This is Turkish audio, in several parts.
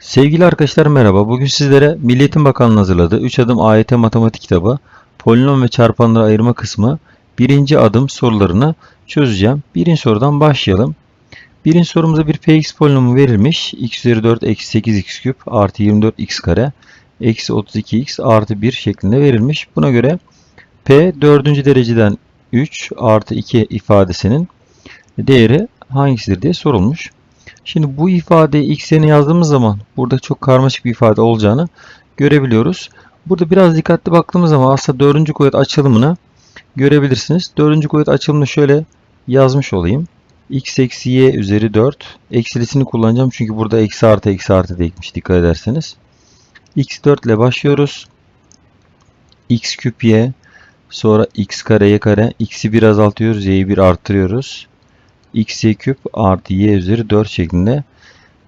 Sevgili arkadaşlar merhaba. Bugün sizlere Milli Eğitim Bakanlığı hazırladığı 3 adım AYT matematik kitabı polinom ve çarpanları ayırma kısmı birinci adım sorularını çözeceğim. Birinci sorudan başlayalım. Birinci sorumuza bir px polinomu verilmiş. x üzeri 4 eksi 8x küp artı 24x kare eksi 32x artı 1 şeklinde verilmiş. Buna göre p dördüncü dereceden 3 artı 2 ifadesinin değeri hangisidir diye sorulmuş. Şimdi bu ifadeyi x yerine yazdığımız zaman burada çok karmaşık bir ifade olacağını görebiliyoruz. Burada biraz dikkatli baktığımız zaman aslında dördüncü kuvvet açılımını görebilirsiniz. Dördüncü kuvvet açılımını şöyle yazmış olayım. x eksi y üzeri 4 eksilisini kullanacağım çünkü burada eksi artı eksi artı da ekmiş dikkat ederseniz. x 4 ile başlıyoruz. x küp y sonra x kare y kare x'i bir azaltıyoruz y'yi bir arttırıyoruz x y küp artı y üzeri 4 şeklinde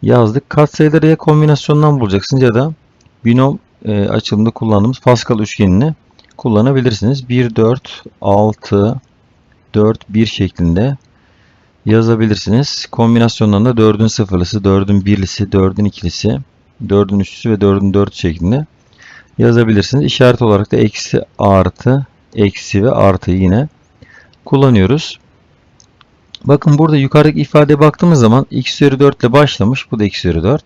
yazdık. Katsayıları ya kombinasyondan bulacaksınız ya da binom e, açılımda kullandığımız Pascal üçgenini kullanabilirsiniz. 1, 4, 6, 4, 1 şeklinde yazabilirsiniz. Kombinasyondan da 4'ün sıfırlısı, 4'ün birlisi, 4'ün ikilisi, 4'ün üçlüsü ve 4'ün 4 şeklinde yazabilirsiniz. İşaret olarak da eksi, artı, eksi ve artı yine kullanıyoruz. Bakın burada yukarıdaki ifadeye baktığımız zaman x üzeri 4 ile başlamış. Bu da x üzeri 4.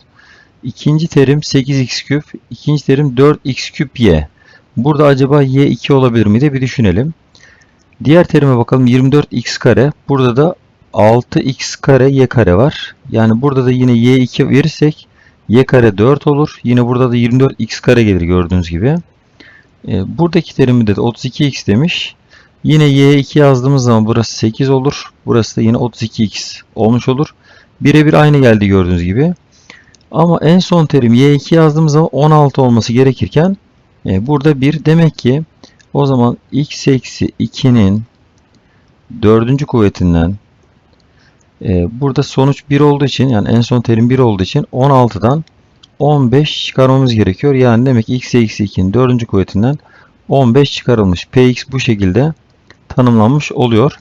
İkinci terim 8x küp. ikinci terim 4x küp y. Burada acaba y 2 olabilir miydi? Bir düşünelim. Diğer terime bakalım 24x kare. Burada da 6x kare y kare var. Yani burada da yine y 2 verirsek y kare 4 olur. Yine burada da 24x kare gelir gördüğünüz gibi. E, buradaki terimde de 32x demiş. Yine y'ye 2 yazdığımız zaman burası 8 olur. Burası da yine 32x olmuş olur. Birebir aynı geldi gördüğünüz gibi. Ama en son terim y2 yazdığımız zaman 16 olması gerekirken e, burada 1 demek ki o zaman x eksi 2'nin dördüncü kuvvetinden e, burada sonuç 1 olduğu için yani en son terim 1 olduğu için 16'dan 15 çıkarmamız gerekiyor. Yani demek x eksi 2'nin dördüncü kuvvetinden 15 çıkarılmış. px bu şekilde tanımlanmış oluyor.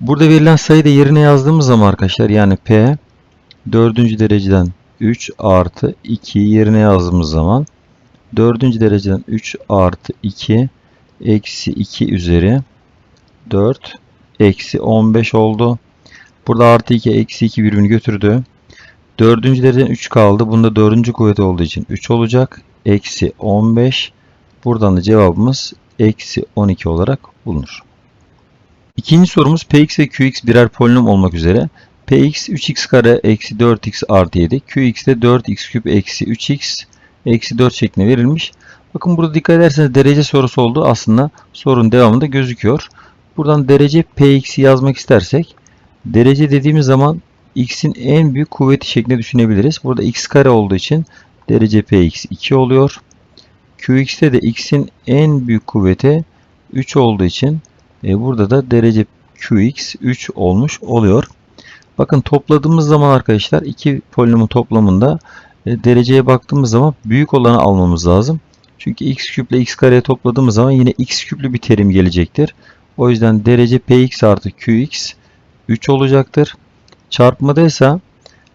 Burada verilen sayı da yerine yazdığımız zaman arkadaşlar yani P 4. dereceden 3 artı 2 yerine yazdığımız zaman 4. dereceden 3 artı 2 eksi 2 üzeri 4 eksi 15 oldu. Burada artı 2 eksi 2 birbirini götürdü. 4. dereceden 3 kaldı. Bunda 4. kuvvet olduğu için 3 olacak. Eksi 15. Buradan da cevabımız eksi 12 olarak bulunur. İkinci sorumuz px ve qx birer polinom olmak üzere px 3x kare eksi 4x artı 7 qx de 4x küp eksi 3x eksi 4 şeklinde verilmiş. Bakın burada dikkat ederseniz derece sorusu oldu. Aslında sorunun devamında gözüküyor. Buradan derece px'i yazmak istersek derece dediğimiz zaman x'in en büyük kuvveti şeklinde düşünebiliriz. Burada x kare olduğu için derece px 2 oluyor. Qx'te de x'in en büyük kuvveti 3 olduğu için e, burada da derece Qx 3 olmuş oluyor. Bakın topladığımız zaman arkadaşlar iki polinomun toplamında e, dereceye baktığımız zaman büyük olanı almamız lazım. Çünkü x küp ile x kareye topladığımız zaman yine x küplü bir terim gelecektir. O yüzden derece px artı qx 3 olacaktır. Çarpmada ise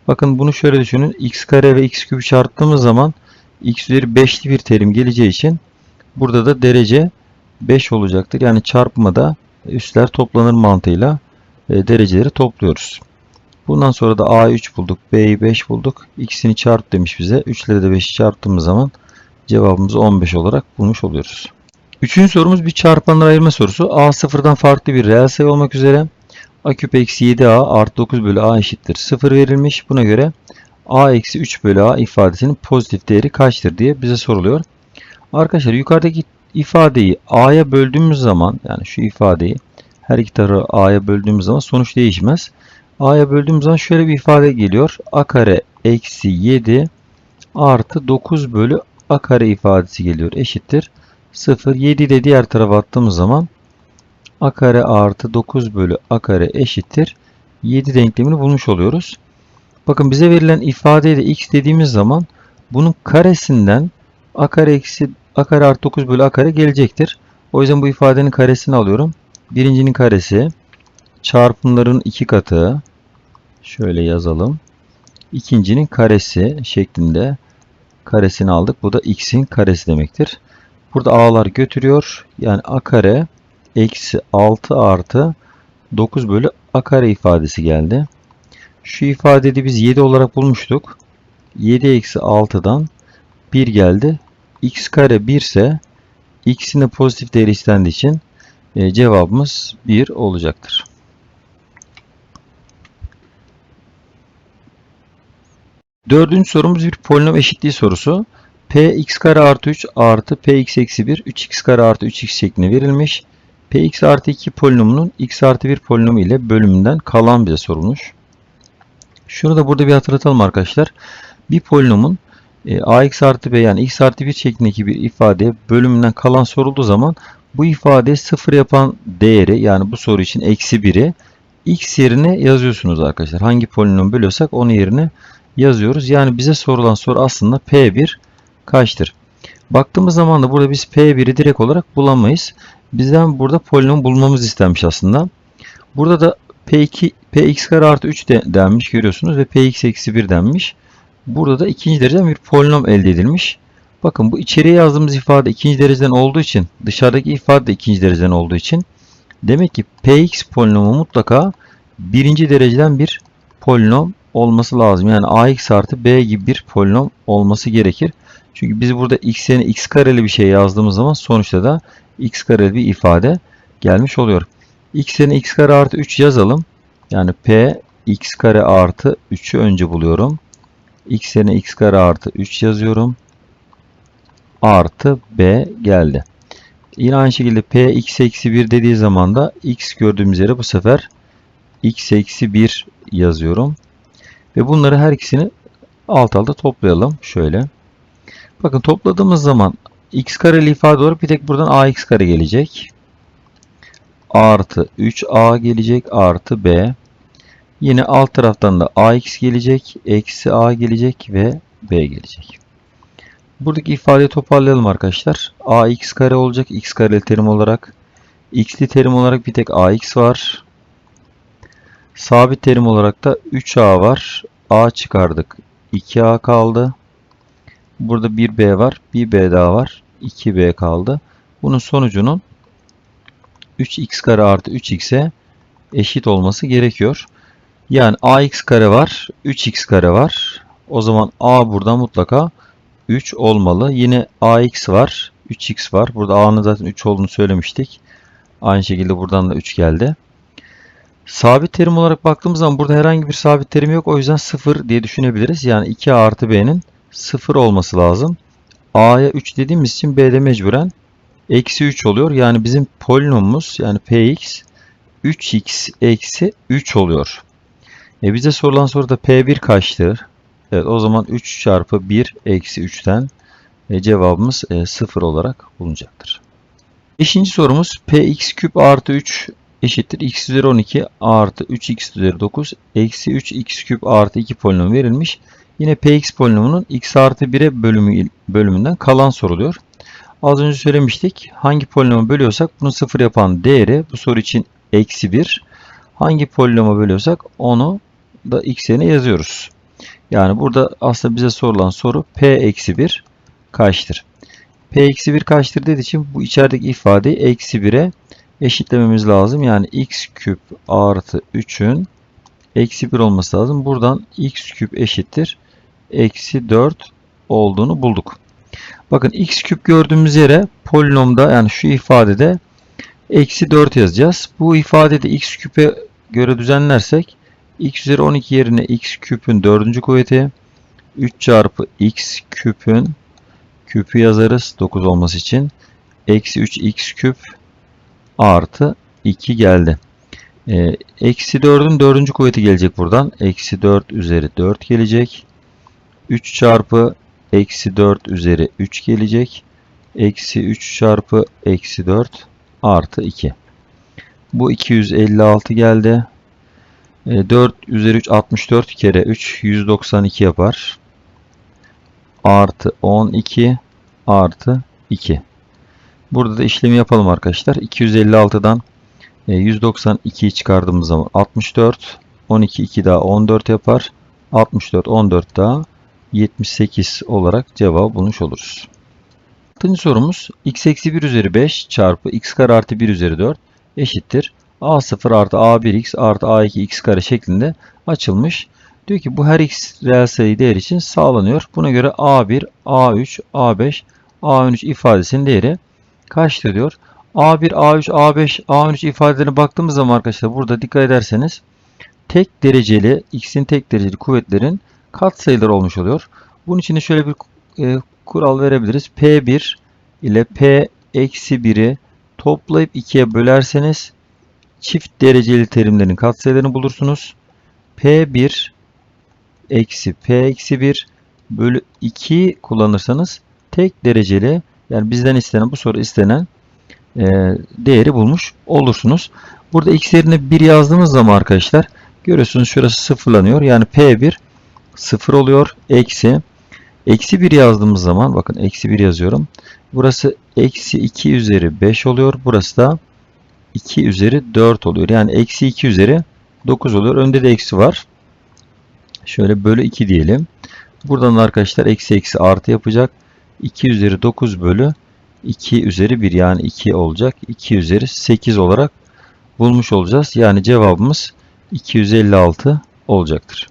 bakın bunu şöyle düşünün. x kare ve x küpü çarptığımız zaman x üzeri 5'li bir terim geleceği için burada da derece 5 olacaktır. Yani çarpmada üstler toplanır mantığıyla e, dereceleri topluyoruz. Bundan sonra da a'yı 3 bulduk, b'yi 5 bulduk. İkisini çarp demiş bize. 3 ile de 5'i çarptığımız zaman cevabımızı 15 olarak bulmuş oluyoruz. Üçüncü sorumuz bir çarpanlar ayırma sorusu. a sıfırdan farklı bir reel sayı olmak üzere a küp eksi 7a artı 9 bölü a eşittir 0 verilmiş. Buna göre a eksi 3 bölü a ifadesinin pozitif değeri kaçtır diye bize soruluyor. Arkadaşlar yukarıdaki ifadeyi a'ya böldüğümüz zaman yani şu ifadeyi her iki tarafı a'ya böldüğümüz zaman sonuç değişmez. a'ya böldüğümüz zaman şöyle bir ifade geliyor. a kare eksi 7 artı 9 bölü a kare ifadesi geliyor. Eşittir. 0. 7 de diğer tarafa attığımız zaman a kare artı 9 bölü a kare eşittir. 7 denklemini bulmuş oluyoruz. Bakın bize verilen ifadeye de x dediğimiz zaman bunun karesinden a kare eksi a kare artı 9 bölü a kare gelecektir. O yüzden bu ifadenin karesini alıyorum. Birincinin karesi çarpımların iki katı şöyle yazalım. ikincinin karesi şeklinde karesini aldık. Bu da x'in karesi demektir. Burada a'lar götürüyor. Yani a kare eksi 6 artı 9 bölü a kare ifadesi geldi. Şu ifadeyi biz 7 olarak bulmuştuk. 7 eksi 6'dan 1 geldi. x kare 1 ise x'in de pozitif değeri istendiği için e, cevabımız 1 olacaktır. Dördüncü sorumuz bir polinom eşitliği sorusu. p x kare artı 3 artı p x eksi 1 3x kare artı 3x şeklinde verilmiş. p x artı 2 polinomunun x artı 1 polinomu ile bölümünden kalan bize sorulmuş. Şunu da burada bir hatırlatalım arkadaşlar. Bir polinomun e, ax artı b yani x artı 1 şeklindeki bir ifadeye bölümünden kalan sorulduğu zaman bu ifade sıfır yapan değeri yani bu soru için eksi 1'i x yerine yazıyorsunuz arkadaşlar. Hangi polinom bölüyorsak onun yerine yazıyoruz. Yani bize sorulan soru aslında P1 kaçtır? Baktığımız zaman da burada biz P1'i direkt olarak bulamayız. Bizden burada polinom bulmamız istenmiş aslında. Burada da P2, Px kare artı 3 de, denmiş görüyorsunuz ve Px eksi 1 denmiş. Burada da ikinci dereceden bir polinom elde edilmiş. Bakın bu içeriye yazdığımız ifade ikinci dereceden olduğu için dışarıdaki ifade de ikinci dereceden olduğu için demek ki Px polinomu mutlaka birinci dereceden bir polinom olması lazım. Yani ax artı b gibi bir polinom olması gerekir. Çünkü biz burada x yerine x kareli bir şey yazdığımız zaman sonuçta da x kareli bir ifade gelmiş oluyor. X yerine x kare artı 3 yazalım. Yani p x kare artı 3'ü önce buluyorum. x yerine x kare artı 3 yazıyorum. Artı b geldi. Yine aynı şekilde p x eksi 1 dediği zaman da x gördüğümüz yere bu sefer x eksi 1 yazıyorum. Ve bunları her ikisini alt alta toplayalım. Şöyle. Bakın topladığımız zaman x kareli ifade olarak bir tek buradan ax kare gelecek. Artı 3a gelecek. Artı b. Yine alt taraftan da ax gelecek. Eksi a gelecek ve b gelecek. Buradaki ifadeyi toparlayalım arkadaşlar. ax kare olacak. x kareli terim olarak. x'li terim olarak bir tek ax var. Sabit terim olarak da 3a var. a çıkardık. 2a kaldı. Burada 1b var. 1b daha var. 2b kaldı. Bunun sonucunun 3x kare artı 3x'e eşit olması gerekiyor. Yani ax kare var. 3x kare var. O zaman a burada mutlaka 3 olmalı. Yine ax var. 3x var. Burada a'nın zaten 3 olduğunu söylemiştik. Aynı şekilde buradan da 3 geldi. Sabit terim olarak baktığımız zaman burada herhangi bir sabit terim yok. O yüzden 0 diye düşünebiliriz. Yani 2a artı b'nin 0 olması lazım. a'ya 3 dediğimiz için b'de mecburen eksi 3 oluyor. Yani bizim polinomumuz yani px 3x eksi 3 oluyor. E bize sorulan soruda p1 kaçtır? Evet o zaman 3 çarpı 1 eksi 3'ten e, cevabımız e, 0 olarak bulunacaktır. Beşinci sorumuz px küp artı 3 eşittir x üzeri 12 artı 3x üzeri 9 eksi 3x küp artı 2 polinom verilmiş. Yine px polinomunun x artı 1'e bölümü, bölümünden kalan soruluyor. Az önce söylemiştik. Hangi polinomu bölüyorsak bunu sıfır yapan değeri bu soru için eksi 1. Hangi polinomu bölüyorsak onu da x yerine yazıyoruz. Yani burada aslında bize sorulan soru p eksi 1 kaçtır? p eksi 1 kaçtır dediği için bu içerideki ifadeyi eksi 1'e eşitlememiz lazım. Yani x küp artı 3'ün eksi 1 olması lazım. Buradan x küp eşittir. Eksi 4 olduğunu bulduk. Bakın x küp gördüğümüz yere polinomda yani şu ifadede eksi 4 yazacağız. Bu ifadede x küpe göre düzenlersek x üzeri 12 yerine x küpün 4. kuvveti 3 çarpı x küpün küpü yazarız 9 olması için. Eksi 3 x küp artı 2 geldi. Ee, eksi 4'ün 4. kuvveti gelecek buradan. Eksi 4 üzeri 4 gelecek. 3 çarpı eksi 4 üzeri 3 gelecek. Eksi 3 çarpı eksi 4 artı 2. Bu 256 geldi. 4 e, üzeri 3 64 kere 3 192 yapar. Artı 12 artı 2. Burada da işlemi yapalım arkadaşlar. 256'dan 192'yi e, çıkardığımız zaman 64. 12 2 daha 14 yapar. 64, 14 daha 78 olarak cevabı bulmuş oluruz. Altıncı sorumuz x eksi 1 üzeri 5 çarpı x kare artı 1 üzeri 4 eşittir. a0 artı a1x artı a2x kare şeklinde açılmış. Diyor ki bu her x reel sayı değer için sağlanıyor. Buna göre a1, a3, a5, a13 ifadesinin değeri kaçtır diyor. a1, a3, a5, a13 ifadelerine baktığımız zaman arkadaşlar burada dikkat ederseniz tek dereceli, x'in tek dereceli kuvvetlerin katsayıları olmuş oluyor. Bunun için de şöyle bir e, kural verebiliriz. P1 ile P eksi 1'i toplayıp 2'ye bölerseniz çift dereceli terimlerin katsayılarını bulursunuz. P1 eksi P eksi 1 bölü 2 kullanırsanız tek dereceli yani bizden istenen bu soru istenen e, değeri bulmuş olursunuz. Burada x yerine 1 yazdığımız zaman arkadaşlar görüyorsunuz şurası sıfırlanıyor. Yani P1 0 oluyor. Eksi Eksi 1 yazdığımız zaman bakın eksi 1 yazıyorum. Burası eksi 2 üzeri 5 oluyor. Burası da 2 üzeri 4 oluyor. Yani eksi 2 üzeri 9 oluyor. Önde de eksi var. Şöyle bölü 2 diyelim. Buradan da arkadaşlar eksi eksi artı yapacak. 2 üzeri 9 bölü 2 üzeri 1 yani 2 olacak. 2 üzeri 8 olarak bulmuş olacağız. Yani cevabımız 256 olacaktır.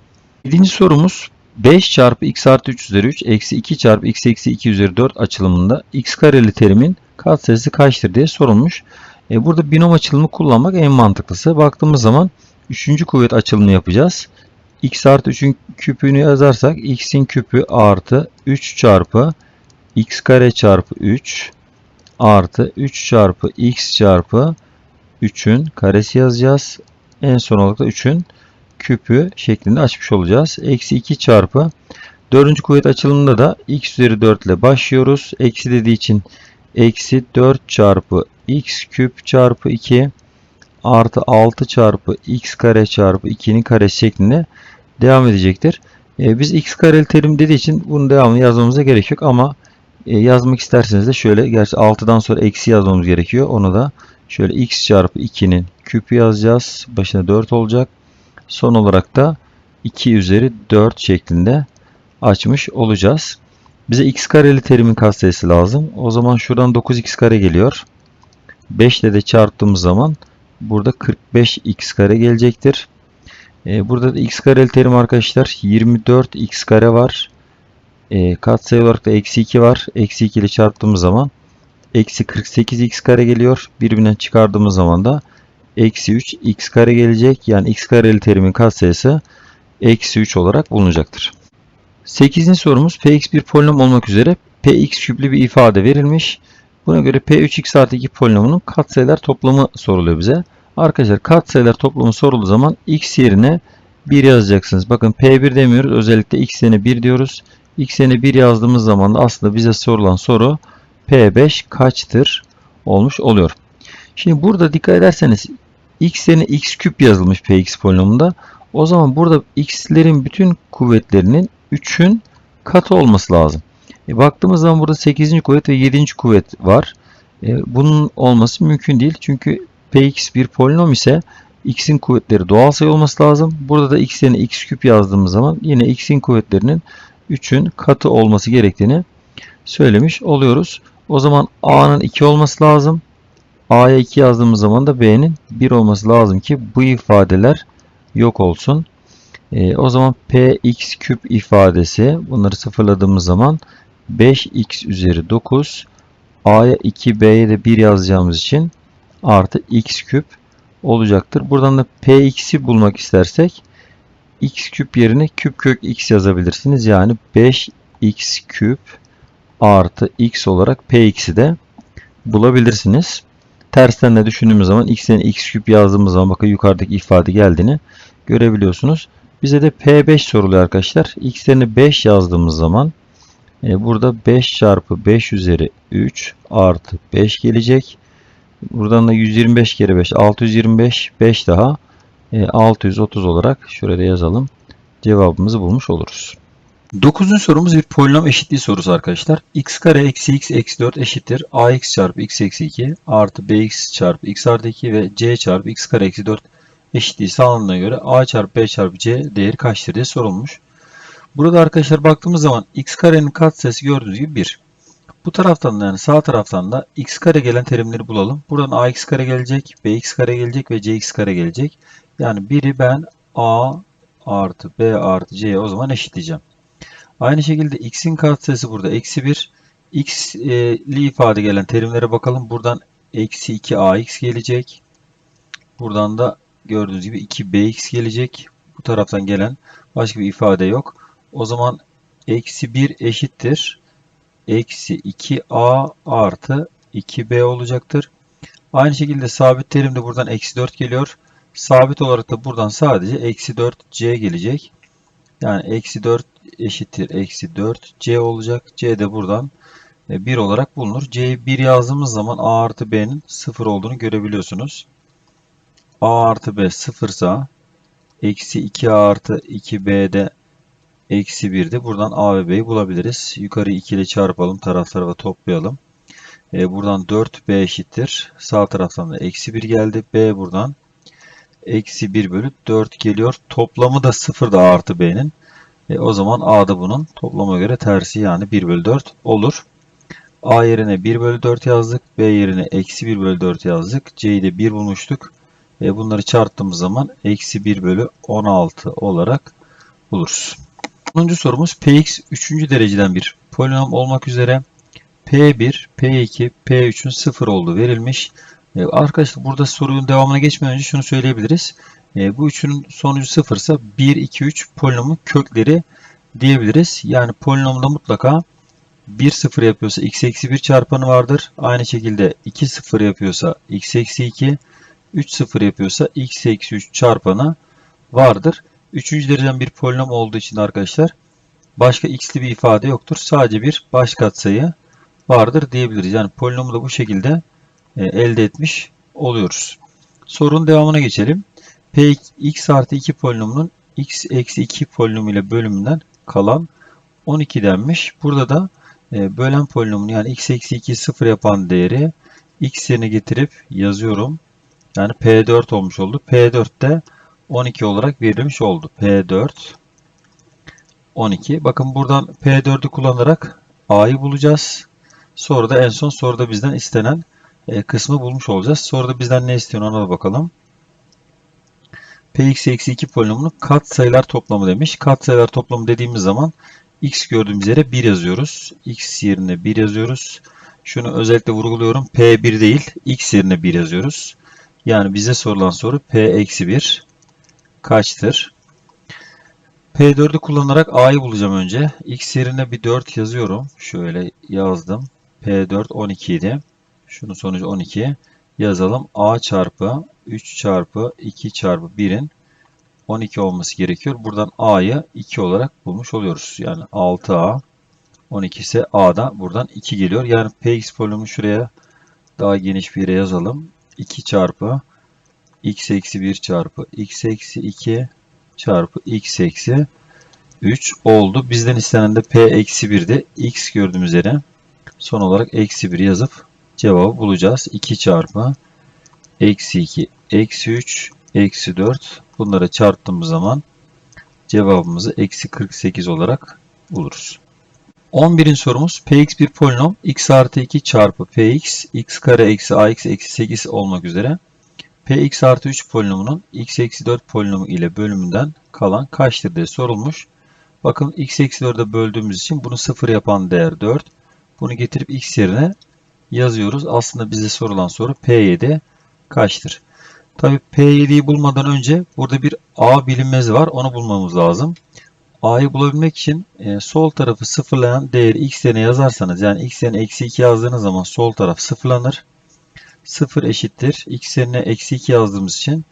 7. sorumuz 5 çarpı x artı 3 üzeri 3 eksi 2 çarpı x eksi 2 üzeri 4 açılımında x kareli terimin katsayısı kaçtır diye sorulmuş. E burada binom açılımı kullanmak en mantıklısı. Baktığımız zaman 3. kuvvet açılımı yapacağız. x artı 3'ün küpünü yazarsak x'in küpü artı 3 çarpı x kare çarpı 3 artı 3 çarpı x çarpı 3'ün karesi yazacağız. En son olarak da 3'ün küpü şeklinde açmış olacağız. Eksi 2 çarpı 4. kuvvet açılımında da x üzeri 4 ile başlıyoruz. Eksi dediği için eksi 4 çarpı x küp çarpı 2 artı 6 çarpı x kare çarpı 2'nin karesi şeklinde devam edecektir. E, biz x kareli terim dediği için bunun devamını yazmamıza gerek yok ama e, yazmak isterseniz de şöyle gerçi 6'dan sonra eksi yazmamız gerekiyor. Onu da şöyle x çarpı 2'nin küpü yazacağız. Başına 4 olacak. Son olarak da 2 üzeri 4 şeklinde açmış olacağız. Bize x kareli terimin katsayısı lazım. O zaman şuradan 9x kare geliyor. 5 ile de çarptığımız zaman burada 45x kare gelecektir. Ee, burada da x kareli terim arkadaşlar 24x kare var. Ee, katsayı olarak da eksi 2 var. Eksi 2 ile çarptığımız zaman eksi 48x kare geliyor. Birbirinden çıkardığımız zaman da eksi 3 x kare gelecek. Yani x kareli terimin katsayısı eksi 3 olarak bulunacaktır. 8. sorumuz px bir polinom olmak üzere px küplü bir ifade verilmiş. Buna göre p3x artı 2 polinomunun katsayılar toplamı soruluyor bize. Arkadaşlar katsayılar toplamı sorulduğu zaman x yerine 1 yazacaksınız. Bakın p1 demiyoruz. Özellikle x yerine 1 diyoruz. x yerine 1 yazdığımız zaman da aslında bize sorulan soru p5 kaçtır olmuş oluyor. Şimdi burada dikkat ederseniz x yerine x küp yazılmış px polinomunda. O zaman burada x'lerin bütün kuvvetlerinin 3'ün katı olması lazım. E, baktığımız zaman burada 8. kuvvet ve 7. kuvvet var. E, bunun olması mümkün değil. Çünkü px bir polinom ise x'in kuvvetleri doğal sayı olması lazım. Burada da x yerine x küp yazdığımız zaman yine x'in kuvvetlerinin 3'ün katı olması gerektiğini söylemiş oluyoruz. O zaman a'nın 2 olması lazım. A'ya 2 yazdığımız zaman da B'nin 1 olması lazım ki bu ifadeler yok olsun. E, o zaman Px küp ifadesi bunları sıfırladığımız zaman 5x üzeri 9 A'ya 2 B'ye de 1 yazacağımız için artı x küp olacaktır. Buradan da Px'i bulmak istersek x küp yerine küp kök x yazabilirsiniz. Yani 5x küp artı x olarak Px'i de bulabilirsiniz. Tersten de düşündüğümüz zaman x'in x küp yazdığımız zaman bakın yukarıdaki ifade geldiğini görebiliyorsunuz. Bize de P5 soruluyor arkadaşlar. X'lerini 5 yazdığımız zaman e, burada 5 çarpı 5 üzeri 3 artı 5 gelecek. Buradan da 125 kere 5 625 5 daha e, 630 olarak şurada yazalım. Cevabımızı bulmuş oluruz. Dokuzuncu sorumuz bir polinom eşitliği sorusu arkadaşlar. x kare eksi x eksi 4 eşittir. ax çarpı x eksi 2 artı bx çarpı x artı 2 ve c çarpı x kare eksi 4 eşitliği sağlandığına göre a çarpı b çarpı c değeri kaçtır diye sorulmuş. Burada arkadaşlar baktığımız zaman x karenin katsayısı gördüğünüz gibi 1. Bu taraftan da yani sağ taraftan da x kare gelen terimleri bulalım. Buradan ax kare gelecek, bx kare gelecek ve cx kare gelecek. Yani biri ben a artı b artı c'ye o zaman eşitleyeceğim. Aynı şekilde x'in katsayısı burada eksi 1. x'li ifade gelen terimlere bakalım. Buradan eksi 2 ax gelecek. Buradan da gördüğünüz gibi 2bx gelecek. Bu taraftan gelen başka bir ifade yok. O zaman eksi 1 eşittir. Eksi 2a artı 2b olacaktır. Aynı şekilde sabit terim de buradan eksi 4 geliyor. Sabit olarak da buradan sadece eksi 4c gelecek. Yani eksi 4 eşittir eksi 4c olacak. c de buradan 1 olarak bulunur. c'yi 1 yazdığımız zaman a artı b'nin 0 olduğunu görebiliyorsunuz. a artı b 0 ise eksi 2a artı 2b'de eksi 1'de buradan a ve b'yi bulabiliriz. Yukarı 2 ile çarpalım. Taraf tarafa toplayalım. E, buradan 4b eşittir. Sağ taraftan da eksi 1 geldi. b buradan eksi 1 bölü 4 geliyor. Toplamı da 0 da artı b'nin. E, o zaman a da bunun toplama göre tersi yani 1 bölü 4 olur. a yerine 1 bölü 4 yazdık. b yerine eksi 1 bölü 4 yazdık. c'yi de 1 bulmuştuk. E, bunları çarptığımız zaman eksi 1 bölü 16 olarak buluruz. 10. sorumuz Px 3. dereceden bir polinom olmak üzere P1, P2, P3'ün 0 olduğu verilmiş. Ee, arkadaşlar burada sorunun devamına geçmeden önce şunu söyleyebiliriz. Ee, bu üçünün sonucu 0 ise 1, 2, 3 polinomun kökleri diyebiliriz. Yani polinomda mutlaka 1 0 yapıyorsa x eksi 1 çarpanı vardır. Aynı şekilde 2 0 yapıyorsa x eksi 2, 3 0 yapıyorsa x eksi 3 çarpanı vardır. Üçüncü dereceden bir polinom olduğu için arkadaşlar başka x'li bir ifade yoktur. Sadece bir baş katsayı vardır diyebiliriz. Yani polinomu da bu şekilde e, elde etmiş oluyoruz. Sorunun devamına geçelim. P x artı 2 polinomunun x eksi 2 polinomu ile bölümünden kalan 12 denmiş. Burada da e, bölen polinomun yani x eksi 2 sıfır yapan değeri x yerine getirip yazıyorum. Yani P4 olmuş oldu. P4 de 12 olarak verilmiş oldu. P4 12. Bakın buradan P4'ü kullanarak A'yı bulacağız. Sonra da en son soruda bizden istenen e, kısmı bulmuş olacağız. Soruda bizden ne istiyor ona da bakalım. Px eksi 2 polinomunun kat sayılar toplamı demiş. Kat sayılar toplamı dediğimiz zaman x gördüğümüz yere 1 yazıyoruz. x yerine 1 yazıyoruz. Şunu özellikle vurguluyorum. P1 değil. x yerine 1 yazıyoruz. Yani bize sorulan soru P eksi 1 kaçtır? P4'ü kullanarak A'yı bulacağım önce. X yerine bir 4 yazıyorum. Şöyle yazdım. P4 12 idi. Şunun sonucu 12. Yazalım. A çarpı 3 çarpı 2 çarpı 1'in 12 olması gerekiyor. Buradan A'yı 2 olarak bulmuş oluyoruz. Yani 6A 12 ise A'da buradan 2 geliyor. Yani Px polinomu şuraya daha geniş bir yere yazalım. 2 çarpı x eksi 1 çarpı x eksi 2 çarpı x eksi 3 oldu. Bizden istenen de p eksi 1'de x gördüğümüz yere son olarak eksi 1 yazıp cevabı bulacağız. 2 çarpı eksi 2 eksi 3 eksi 4 bunları çarptığımız zaman cevabımızı eksi 48 olarak buluruz. 11. sorumuz px bir polinom x artı 2 çarpı px x kare eksi ax eksi 8 olmak üzere px artı 3 polinomunun x eksi 4 polinomu ile bölümünden kalan kaçtır diye sorulmuş. Bakın x eksi 4'e böldüğümüz için bunu 0 yapan değer 4. Bunu getirip x yerine yazıyoruz. Aslında bize sorulan soru P7 kaçtır? Tabi P7'yi bulmadan önce burada bir A bilinmezi var. Onu bulmamız lazım. A'yı bulabilmek için e, sol tarafı sıfırlayan değeri x yerine yazarsanız yani x yerine eksi 2 yazdığınız zaman sol taraf sıfırlanır. 0 eşittir. X yerine eksi 2 yazdığımız için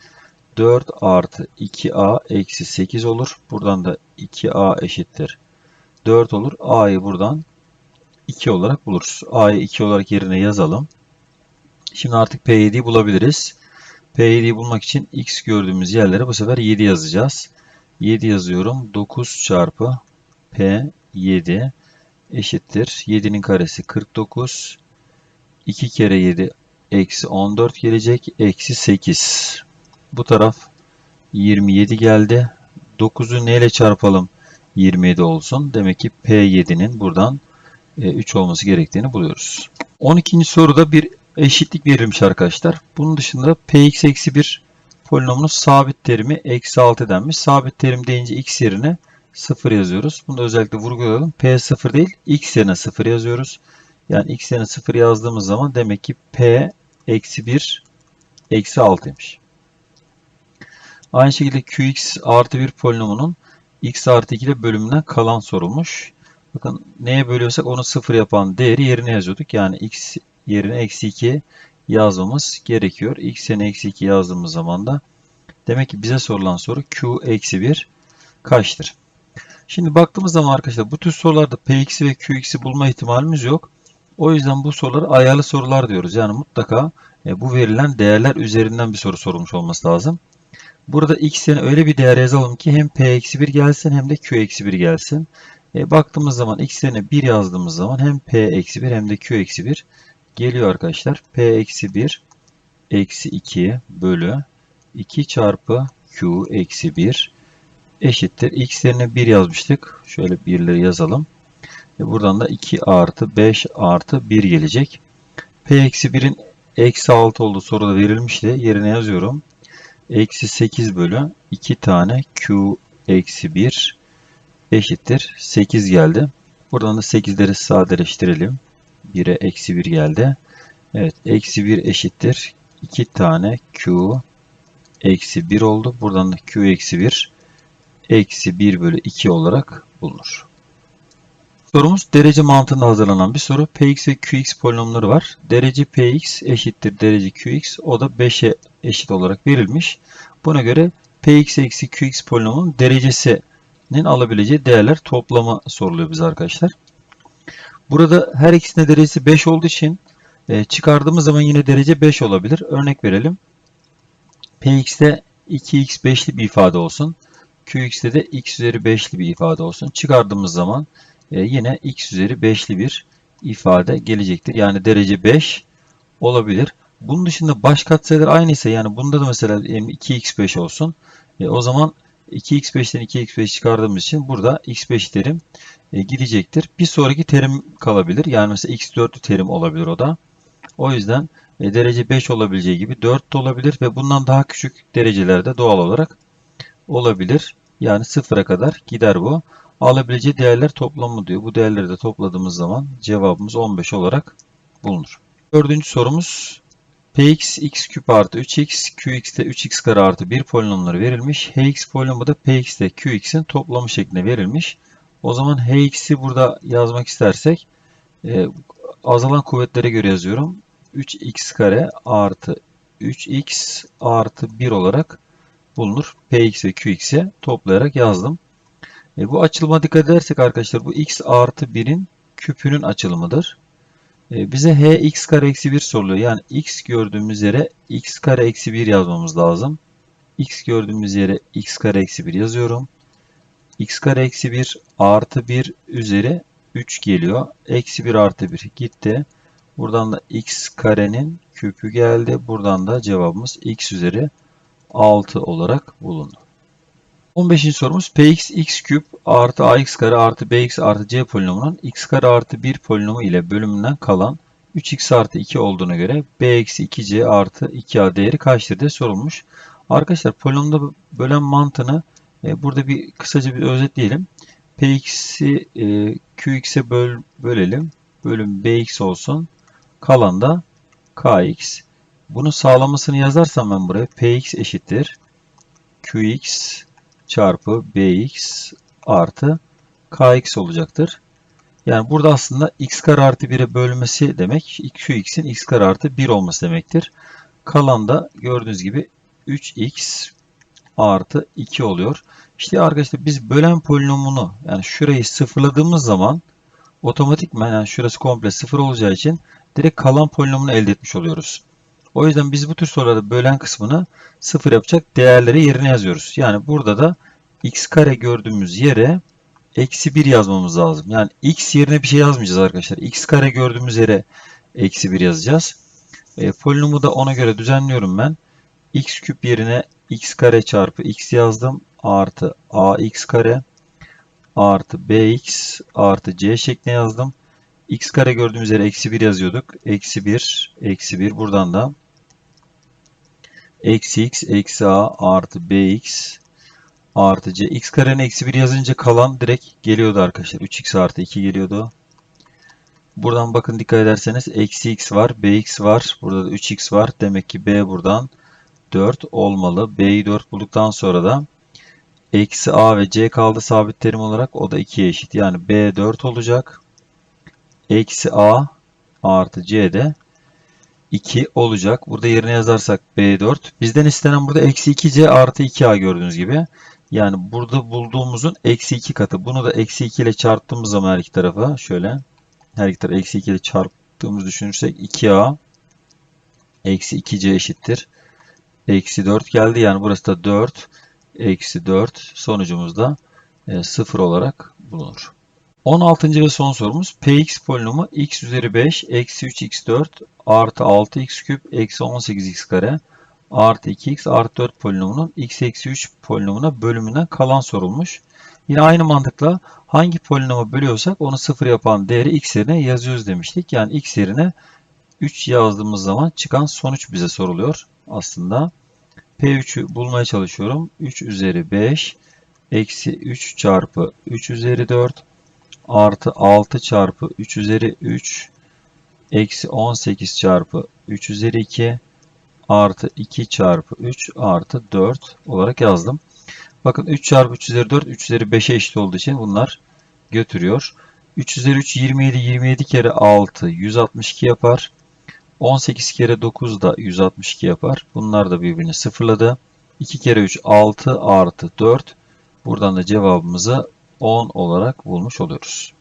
4 artı 2a eksi 8 olur. Buradan da 2a eşittir. 4 olur. a'yı buradan 2 olarak buluruz. a'yı 2 olarak yerine yazalım. Şimdi artık P7'yi bulabiliriz. P7'yi bulmak için x gördüğümüz yerlere bu sefer 7 yazacağız. 7 yazıyorum. 9 çarpı P7 eşittir. 7'nin karesi 49. 2 kere 7 Eksi 14 gelecek. Eksi 8. Bu taraf 27 geldi. 9'u neyle çarpalım? 27 olsun. Demek ki P7'nin buradan 3 olması gerektiğini buluyoruz. 12. soruda bir eşitlik verilmiş arkadaşlar. Bunun dışında Px eksi 1 polinomunun sabit terimi eksi 6 denmiş. Sabit terim deyince x yerine 0 yazıyoruz. Bunu da özellikle vurgulayalım. P 0 değil x yerine 0 yazıyoruz. Yani x yerine 0 yazdığımız zaman demek ki P eksi 1 eksi 6'ymış. Aynı şekilde Qx artı 1 polinomunun x artı 2 ile bölümünden kalan sorulmuş. Bakın neye bölüyorsak onu 0 yapan değeri yerine yazıyorduk. Yani x yerine eksi 2 yazmamız gerekiyor. x yerine eksi 2 yazdığımız zaman da demek ki bize sorulan soru q eksi 1 kaçtır? Şimdi baktığımız zaman arkadaşlar bu tür sorularda px'i ve qx'i bulma ihtimalimiz yok. O yüzden bu soruları ayarlı sorular diyoruz. Yani mutlaka e, bu verilen değerler üzerinden bir soru sorulmuş olması lazım. Burada x yerine öyle bir değer yazalım ki hem p eksi 1 gelsin hem de q eksi 1 gelsin. E, baktığımız zaman x yerine 1 yazdığımız zaman hem p eksi 1 hem de q eksi 1 geliyor arkadaşlar. p eksi 1 eksi 2 bölü 2 çarpı q eksi 1 eşittir. x yerine 1 yazmıştık. Şöyle 1'leri yazalım. E, buradan da 2 artı 5 artı 1 gelecek. p eksi 1'in eksi 6 olduğu soruda verilmişti. Yerine yazıyorum. Eksi 8 bölü 2 tane q eksi 1 eşittir. 8 geldi. Buradan da 8'leri sadeleştirelim. 1'e eksi 1 geldi. Evet. Eksi 1 eşittir. 2 tane q eksi 1 oldu. Buradan da q eksi 1 eksi 1 bölü 2 olarak bulunur. Sorumuz derece mantığında hazırlanan bir soru. Px ve Qx polinomları var. Derece Px eşittir derece Qx. O da 5'e eşit olarak verilmiş. Buna göre Px eksi Qx polinomunun derecesinin alabileceği değerler toplamı soruluyor bize arkadaşlar. Burada her ikisinde derecesi 5 olduğu için e, çıkardığımız zaman yine derece 5 olabilir. Örnek verelim. Px'te 2x 5'li bir ifade olsun. Qx'te de x üzeri 5'li bir ifade olsun. Çıkardığımız zaman e, yine x üzeri 5'li bir ifade gelecektir. Yani derece 5 olabilir. Bunun dışında baş katsayılar aynıysa yani bunda da mesela 2x5 olsun. E, o zaman 2x5'ten 2x5 çıkardığımız için burada x5 terim e, gidecektir. Bir sonraki terim kalabilir. Yani mesela x4'lü terim olabilir o da. O yüzden e, derece 5 olabileceği gibi 4 de olabilir ve bundan daha küçük derecelerde doğal olarak olabilir. Yani sıfıra kadar gider bu. Alabileceği değerler toplamı diyor. Bu değerleri de topladığımız zaman cevabımız 15 olarak bulunur. Dördüncü sorumuz Px x küp artı 3x, Qx'te 3x kare artı 1 polinomları verilmiş. Hx polinomu da Px'te Qx'in toplamı şeklinde verilmiş. O zaman Hx'i burada yazmak istersek e, azalan kuvvetlere göre yazıyorum. 3x kare artı 3x artı 1 olarak bulunur. Px ve Qx'e toplayarak yazdım. E, bu açılıma dikkat edersek arkadaşlar bu x artı 1'in küpünün açılımıdır. E, bize h x kare eksi 1 soruluyor. Yani x gördüğümüz yere x kare eksi 1 yazmamız lazım. x gördüğümüz yere x kare eksi 1 yazıyorum. x kare eksi 1 artı 1 üzeri 3 geliyor. Eksi 1 artı 1 gitti. Buradan da x karenin küpü geldi. Buradan da cevabımız x üzeri 6 olarak bulundu. 15. sorumuz px x küp artı ax kare artı bx artı c polinomunun x kare artı 1 polinomu ile bölümünden kalan 3x artı 2 olduğuna göre b eksi 2c artı 2a değeri kaçtır diye sorulmuş. Arkadaşlar polinomda bölen mantığını e, burada bir kısaca bir özetleyelim. px'i e, qx'e böl, bölelim. Bölüm bx olsun. Kalan da kx. Bunu sağlamasını yazarsam ben buraya px eşittir qx çarpı bx artı kx olacaktır. Yani burada aslında x kare artı 1'e bölmesi demek qx'in x kare artı 1 olması demektir. Kalan da gördüğünüz gibi 3x artı 2 oluyor. İşte arkadaşlar biz bölen polinomunu yani şurayı sıfırladığımız zaman otomatikman yani şurası komple sıfır olacağı için direkt kalan polinomunu elde etmiş oluyoruz. O yüzden biz bu tür sorularda bölen kısmını sıfır yapacak değerleri yerine yazıyoruz. Yani burada da x kare gördüğümüz yere eksi 1 yazmamız lazım. Yani x yerine bir şey yazmayacağız arkadaşlar. x kare gördüğümüz yere eksi 1 yazacağız. E, polinomu da ona göre düzenliyorum ben. x küp yerine x kare çarpı x yazdım. Artı ax kare artı bx artı c şeklinde yazdım. x kare gördüğümüz yere eksi 1 yazıyorduk. Eksi 1, eksi 1. Buradan da eksi x eksi a artı bx artı c. x karenin eksi 1 yazınca kalan direkt geliyordu arkadaşlar. 3x artı 2 geliyordu. Buradan bakın dikkat ederseniz eksi x var, bx var. Burada da 3x var. Demek ki b buradan 4 olmalı. b'yi 4 bulduktan sonra da eksi a ve c kaldı sabit terim olarak. O da 2'ye eşit. Yani b 4 olacak. Eksi a artı c de 2 olacak. Burada yerine yazarsak b4. Bizden istenen burada eksi 2c artı 2a gördüğünüz gibi. Yani burada bulduğumuzun eksi 2 katı. Bunu da eksi 2 ile çarptığımız zaman her iki tarafa şöyle her iki tarafı eksi 2 ile çarptığımız düşünürsek 2a eksi 2c eşittir. Eksi 4 geldi. Yani burası da 4 eksi 4 sonucumuz da e, 0 olarak bulunur. 16. ve son sorumuz px polinomu x üzeri 5 eksi 3x4 artı 6x küp eksi 18x kare artı 2x artı 4 polinomunun x eksi 3 polinomuna bölümünden kalan sorulmuş. Yine aynı mantıkla hangi polinomu bölüyorsak onu sıfır yapan değeri x yerine yazıyoruz demiştik. Yani x yerine 3 yazdığımız zaman çıkan sonuç bize soruluyor aslında. P3'ü bulmaya çalışıyorum. 3 üzeri 5 eksi 3 çarpı 3 üzeri 4 artı 6 çarpı 3 üzeri 3 eksi 18 çarpı 3 üzeri 2 artı 2 çarpı 3 artı 4 olarak yazdım. Bakın 3 çarpı 3 üzeri 4 3 üzeri 5'e eşit olduğu için bunlar götürüyor. 3 üzeri 3 27 27 kere 6 162 yapar. 18 kere 9 da 162 yapar. Bunlar da birbirini sıfırladı. 2 kere 3 6 artı 4. Buradan da cevabımızı 10 olarak bulmuş oluyoruz.